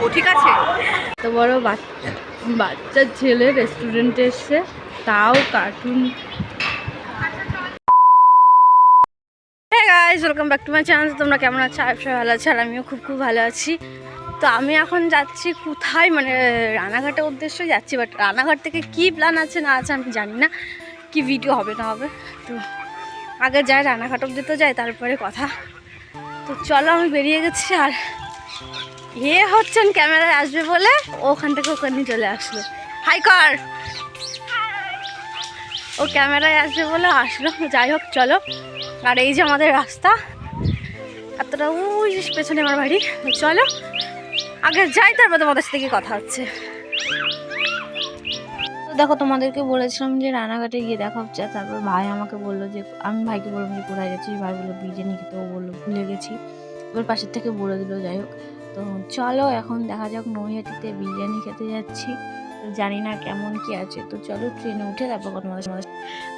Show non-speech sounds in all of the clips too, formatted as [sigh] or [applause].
খাব ঠিক আছে? তো বড় বাচ্চা বাচ্চা ছেলে রেস্টুরেন্টে এসছে, তাও cartoon welcome back to my channel তোমরা কেমন আছো? আয়ুষ ভালো আছো আর আমিও খুব খুব ভালো আছি। তো আমি এখন যাচ্ছি কোথায়? মানে রানাঘাটের উদ্দেশ্যে যাচ্ছি বাট রানাঘাট থেকে কী প্ল্যান আছে না আছে আমি জানি না। কি ভিডিও হবে না হবে? তো আগে যাই, রানাঘাট অব্দি তো যাই, তারপরে কথা। তো চলো, আমি বেরিয়ে গেছি আর এ হচ্ছেন ক্যামেরায় আসবে বলে ওখান থেকে ওখানে চলে আসলো। হাই কর। ও ক্যামেরায় আসবে বলে আসলো। যাই হোক, চলো। আর এই যে আমাদের রাস্তা, এতটা ওই পেছনে আমার বাড়ি। চলো, আগে যাই, তারপর তোমাদের সাথে কথা হচ্ছে। দেখো, তোমাদেরকে বলেছিলাম যে রানাঘাটে গিয়ে দেখা হচ্ছে। তারপর ভাই আমাকে বলল যে, আমি ভাইকে বললাম যে, কোথায় যাচ্ছি ভাই বলল, বিরিয়ানি খেতে। ও বলল, ভুলে গেছি। এবার পাশের থেকে বলে দিল, যাই হোক। তো চলো এখন দেখা যাক নৈহাটিতে বিরিয়ানি খেতে যাচ্ছি। জানি না কেমন কি আছে, তো চলো ট্রেনে উঠে তারপর সঙ্গে-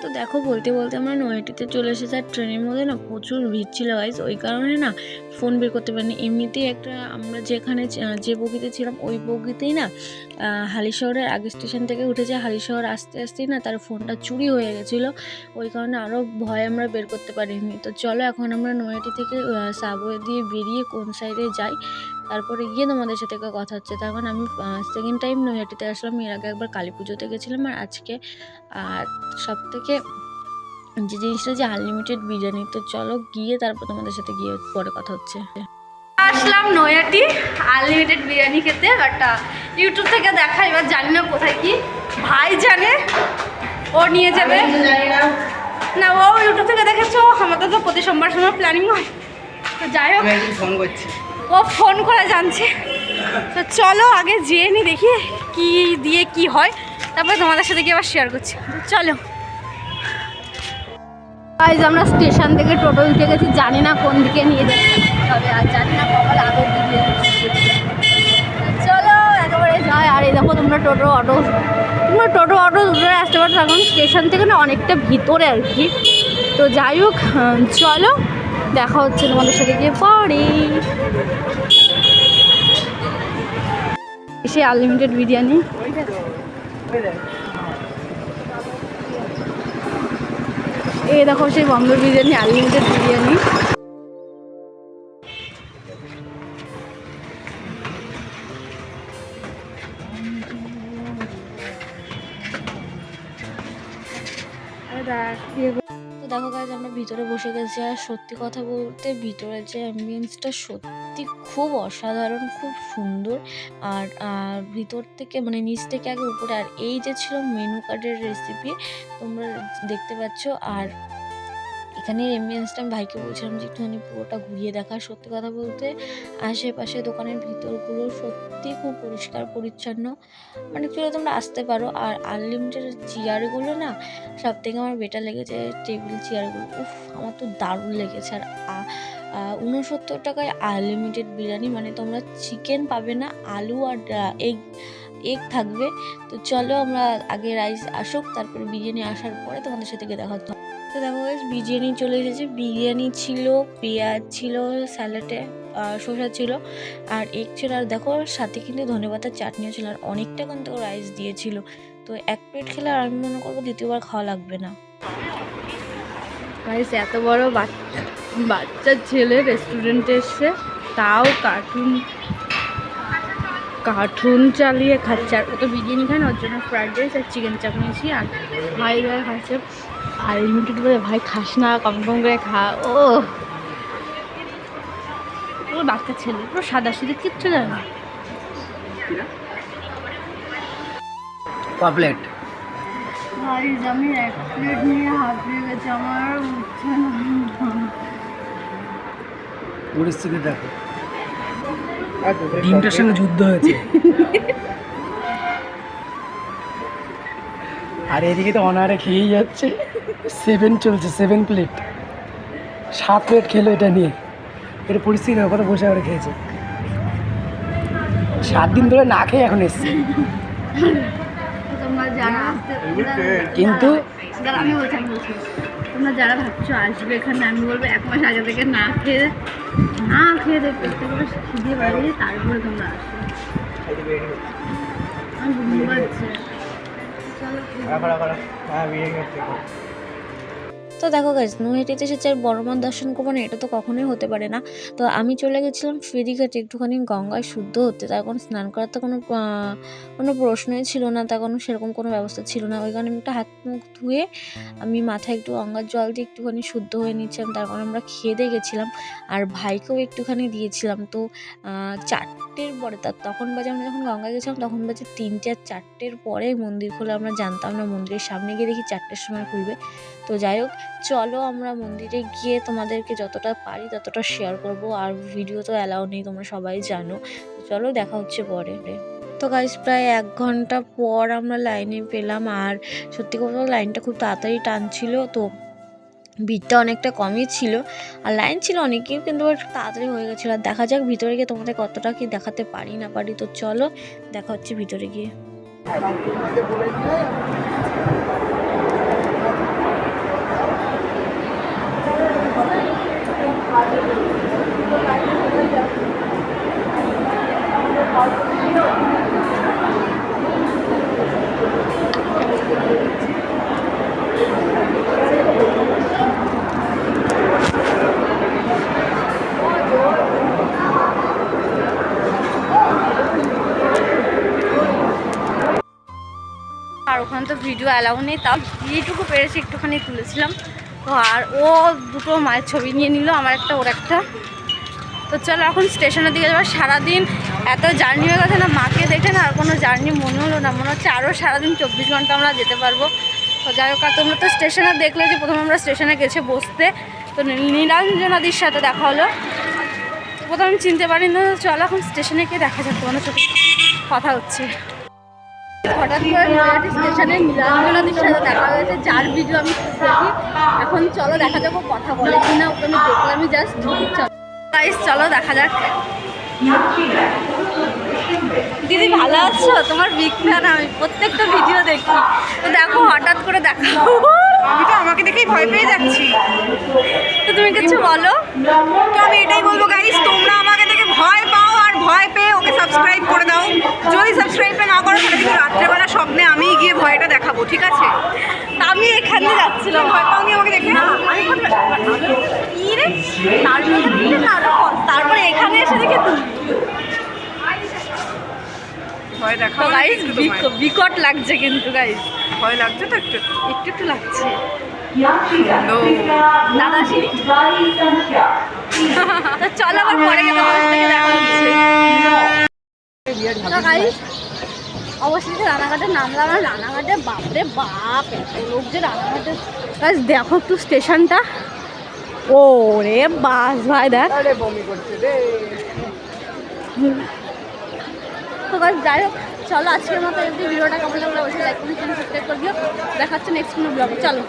তো দেখো বলতে বলতে আমরা নৈহাটিতে চলে এসেছি, আর ট্রেনের মধ্যে না প্রচুর ভিড় ছিল গাইজ ওই কারণে না ফোন বের করতে পারিনি। এমনিতেই একটা আমরা যেখানে যে- বগিতে ছিলাম, ওই বগিতেই না হালিশহরের আগে স্টেশন থেকে উঠেছে। হালিশহর আসতে আসতেই না তার ফোনটা চুরি হয়ে গেছিল। ওই কারণে আরও ভয় আমরা বের করতে পারিনি। তো চলো এখন আমরা নৈহাটি থেকে সাবওয়ে দিয়ে বেরিয়ে কোন সাইডে যাই। তারপরে গিয়ে তোমাদের সাথে একটা কথা হচ্ছে। কারণ আমি সেকেন্ড টাইম নৈহাটিতে আসলাম। এর আগে একবার কালী পুজোতে গেছিলাম। আর আজকে আর সব থেকে যে জিনিসটা যে আনলিমিটেড বিরিয়ানি তো চলো গিয়ে তারপর তোমাদের সাথে গিয়ে পরে কথা হচ্ছে। আসলাম নৈহাটি আনলিমিটেড বিরিয়ানি খেতে। বাট ইউটিউব থেকে দেখা এবার জানি না কোথায় কি। ভাই জানে ও নিয়ে যাবে। না। ও ইউটিউব থেকে দেখেছ আমাদের তো প্রতি সোমবার সময় প্ল্যানিং হয়। তো যাই হোক। ফোন করছি। ও ফোন করে জানছে। তো চলো আগে যেয়ে নি দেখি কি দিয়ে কি হয়। তারপরে তোমাদের সাথে গিয়ে আবার শেয়ার করছি। চলো। গাইজ আমরা স্টেশন থেকে টোটো উঠে গেছি। জানি না কোন দিকে নিয়ে তবে আর জানি না কপাল আগের দিকে। চলো, একেবারে যাই। আর এই দেখো তোমরা টোটো অটো তোমরা টোটো অটো দুটোরে আসতে পারো। স্টেশন থেকে না অনেকটা ভিতরে আর কি। তো যাই হোক, চলো। দেখা হচ্ছে তোমাদের সাথে গিয়ে পরে। এসে আনলিমিটেড বিরিয়ানি। এই দেখো সেই বম্বে বিরিয়ানি আনলিমিটেড বিরিয়ানি। দেখো গাছ আমরা ভিতরে বসে গেছি আর সত্যি কথা বলতে ভিতরে যে অ্যাম্বিয়েন্সটা সত্যি খুব অসাধারণ, খুব সুন্দর। আর আর ভিতর থেকে মানে নিচ থেকে আগে উপরে, আর এই যে ছিল মেনু কার্ডের রেসিপি তোমরা দেখতে পাচ্ছ। আর এখানের এমবিয়েন্সটা আমি ভাইকে বলছিলাম যে একটুখানি পুরোটা ঘুরিয়ে দেখা সত্যি কথা বলতে। আশেপাশে দোকানের ভিতরগুলো সত্যি খুব পরিষ্কার, পরিচ্ছন্ন। মানে চলে তোমরা আসতে পারো। আর আনলিমিটেড চেয়ারগুলো না সব থেকে আমার বেটার লেগেছে টেবিল চেয়ারগুলো উফ, আমার তো দারুণ লেগেছে। আর উনসত্তর টাকায় আনলিমিটেড বিরিয়ানি মানে তোমরা চিকেন পাবে না, আলু আর এগ এগ থাকবে। তো চলো আমরা আগে রাইস আসুক, তারপরে বিরিয়ানি আসার পরে তোমাদের সাথে দেখা হতো তো দেখো বিরিয়ানি চলে এসেছে। বিরিয়ানি ছিল, পেঁয়াজ ছিল স্যালাডে শসা ছিল, আর এগ ছিল। আর দেখো সাথে কিন্তু ধনেপাতার চাটনিও ছিল, আর অনেকটা কিন্তু রাইস দিয়েছিল। তো এক প্লেট খেলে আর আমি মনে করব দ্বিতীয়বার খাওয়া লাগবে না। রাইস এত বড় বাচ্চা বাচ্চা ছেলে রেস্টুরেন্টে এসছে, তাও কার্টুন কার্টুন চালিয়ে খাচ্ছে। আর ও তো বিরিয়ানি খায় না, ওর জন্য ফ্রাইড রাইস আর চিকেন চাপ নিয়েছি আর ভাই ভাই খাচ্ছে। আর লিমিটেড বলে ভাই খাস না কম কম করে খা। ও ও বাচ্চা ছেলে পুরো সাদা সিধে কিচ্ছু জানে না। পপলেট। ভাই আমি এক প্লেট নিয়ে হাঁপিয়ে গেছে আমার উঠছে না। পরিস্থিতি দেখো। ডিমটার সঙ্গে যুদ্ধ হয়েছে। [laughs] আর এদিকে তো অনারে খেয়েই যাচ্ছে। সেভেন চলছে সেভেন প্লেট সাত প্লেট খেলো এটা নিয়ে। এটা পরিস্থিতি দেখো কত বসে করে খেয়েছে। সাত দিন ধরে না খেয়ে এখন এসছে। কিন্তু আমি তোমরা যারা ভাবছ আসবে এখানে আমি বলব এক মাস আগে থেকে না খেয়ে না খেয়ে খিদে বাড়িয়ে তারপরে তোমরা আসবে। আমি ঘুম পাচ্ছে। Para, para, para. Ah, bien, este. Pues. তো দেখো গাইজ নৈহাটিতে এসেছে আর বড় মার দর্শন করব না, এটা তো কখনোই হতে পারে না। তো আমি চলে গেছিলাম ফেরিঘাটে একটুখানি গঙ্গায় শুদ্ধ হতে। তার কোনো স্নান করার তো কোনো কোনো প্রশ্নই ছিল না, তার কোনো সেরকম কোনো ব্যবস্থা ছিল না। ওই কারণে আমি একটা হাত মুখ ধুয়ে, আমি মাথায় একটু গঙ্গার জল দিয়ে একটুখানি শুদ্ধ হয়ে নিচ্ছিলাম। তারপর আমরা খেয়ে দিয়ে গেছিলাম, আর ভাইকেও একটুখানি দিয়েছিলাম। তো চারটের পরে তার তখন বাজে আমরা যখন গঙ্গায় গেছিলাম, তখন বাজে তিনটে আর চারটের পরে মন্দির খুলে আমরা জানতাম না মন্দিরের সামনে গিয়ে দেখি চারটের সময় খুলবে। তো যাই হোক, চলো আমরা মন্দিরে গিয়ে তোমাদেরকে যতটা পারি ততটা শেয়ার করব। আর ভিডিও তো অ্যালাউ নেই, তোমরা সবাই জানো। চলো দেখা হচ্ছে পরে। তো গাইজ প্রায় এক ঘণ্টা পর আমরা লাইনে পেলাম। আর সত্যি কথা লাইনটা খুব তাড়াতাড়ি টানছিল, তো ভিড়টা অনেকটা কমই ছিল। আর লাইন ছিল অনেকেই, কিন্তু তাড়াতাড়ি হয়ে গেছিল। আর দেখা যাক ভিতরে গিয়ে তোমাদের কতটা কি দেখাতে পারি না পারি। তো চলো, দেখা হচ্ছে ভিতরে গিয়ে। ওখানে তো ভিডিও অ্যালাউ নেই, তাও যেটুকু পেরেছি একটুখানি তুলেছিলাম। তো আর ও দুটো মায়ের ছবি নিয়ে নিল, আমার একটা, ওর একটা। তো চলো এখন স্টেশনের দিকে যাব সারাদিন এত জার্নি হয়ে গেছে না, মাকে দেখে না আর কোনো জার্নি মনে হলো না। মনে হচ্ছে আরও সারাদিন চব্বিশ ঘণ্টা আমরা যেতে পারব। তো যাই হোক, আর তোমরা তো স্টেশনে দেখলে যে প্রথমে আমরা স্টেশনে গেছে বসতে। তো নীলাঞ্জনাদির সাথে দেখা হলো। প্রথমে আমি চিনতে পারি না চলো এখন স্টেশনে গিয়ে দেখা যাক, তোমাদের সাথে কথা হচ্ছে। হঠাৎ করে নৈহাটি স্টেশনে নীলাঞ্জনাদির সাথে দেখা হয়েছে যার ভিডিও আমি দেখি। এখন চলো দেখা যাব কথা বলে। কিনা ওকে আমি দেখলামই জাস্ট চলো চলো দেখা যাক। দিদি ভালো আছো? তোমার বিগ ফ্যান আমি। প্রত্যেকটা ভিডিও দেখি। তো দেখো হঠাৎ করে দেখা আমি তো আমাকে দেখেই ভয় পেয়ে যাচ্ছি। তো তুমি কিছু বলো? তো আমি এটাই বলব গাইস তোমরা আমাকে দেখে ভয় পাও আর ভয় সাবস্ক্রাইব করে দাও। যদি সাবস্ক্রাইবটা না করো তাহলে কিন্তু রাত্রেবেলা স্বপ্নে আমিই গিয়ে ভয়টা দেখাবো ঠিক আছে? আমি এখানে যাচ্ছিলাম ভয় পাওনি আমাকে দেখে? আমি রে? তারপরে এখানে এসে দেখে ভয় গাইস বিকট লাগছে কিন্তু গাইস ভয় লাগছে তো একটু একটু? একটু লাগছে. দাদা সিঁড়ি [laughs] চলো আবার পরে দেখা হচ্ছে। অবশেষে রানাঘাটে নামলাম আর রানাঘাটে বাপরে বাপ এত লোক যে রানাঘাটে। দেখো একটু স্টেশনটা। ও রে বাস ভাই দেখ। তো গাইস যাই হোক চলো আজকের মতো যদি ভিডিওটা কেমন লাগল অবশ্যই লাইক করে সাবস্ক্রাইব করে দিও। দেখা হচ্ছে নেক্সট কোনো ব্লগে চলো।